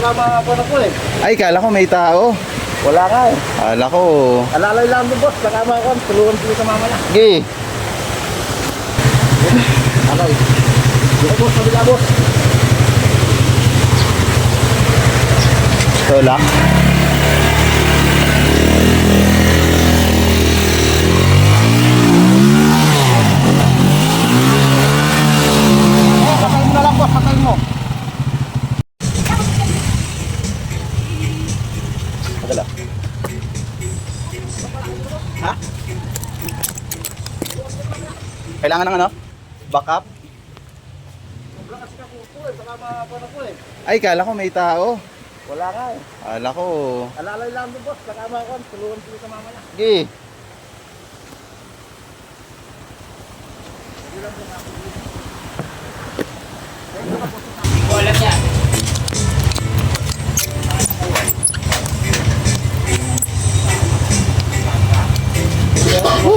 baka makakuha ko eh. Ay, kala ko may tao. Wala nga eh. Kala ko... Alalay lang mo boss, baka makakuha. Tulungan ko sa mama na. Sige. Alay. Dito boss, kabila boss. Ito lang. Kailangan ng ano? Backup? Ka eh, ko eh. Ay, kala ko may tao. Wala nga eh. Kala ko... Alalay lang mo boss, baka makakuha. Tulungan ko sa mama na. Sige.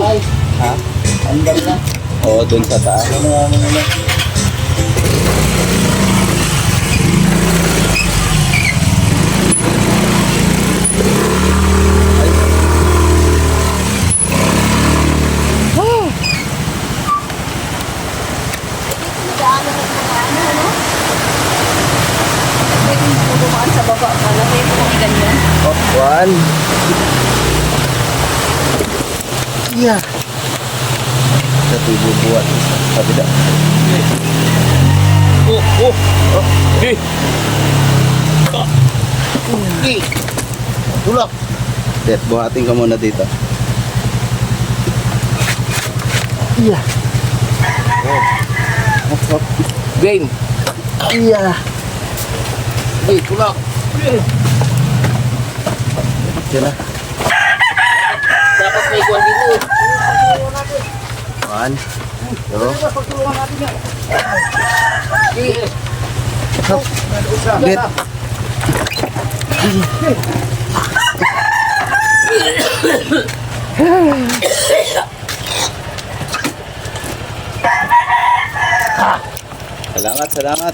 Ay, Ha? andar na. Oo, dun sa taas. Ano nga ano nga. Pwede mo Sa tubo buhat. Kabila. Oh, oh. Eh. Eh. Tulak. Dep, buhatin ka muna dito. Iya. Oh. Game. Iya. Eh, tulak. Sila. Dapat may kuwan dito. Yan. Eh. Bit. Salamat, salamat.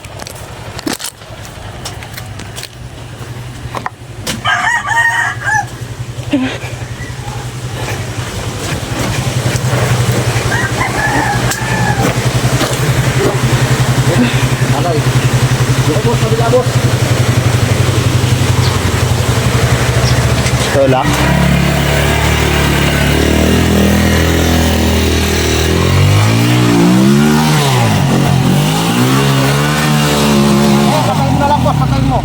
Alay. Dito boss, kabila boss. Ito lang. Eh, patayin mo na lang boss, patayin mo.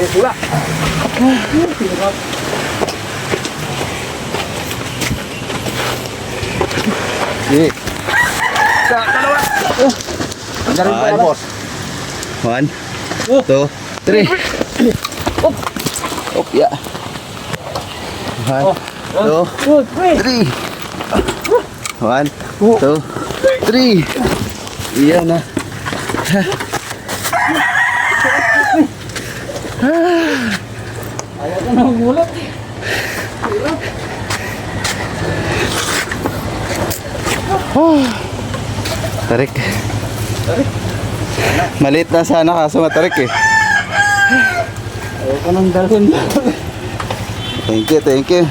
Eh, tulak. Sige. Sa dalawa. Oh. One. boss. One. Oh. Two. Three. Oh. Op, yeah. One. Two. Three. One. Two. Three. Iyan na. Ayaw ko na magulat. Tarik. Maliit na sana kaso matarik eh. Ayaw ko nang dalhin. Thank you, thank you.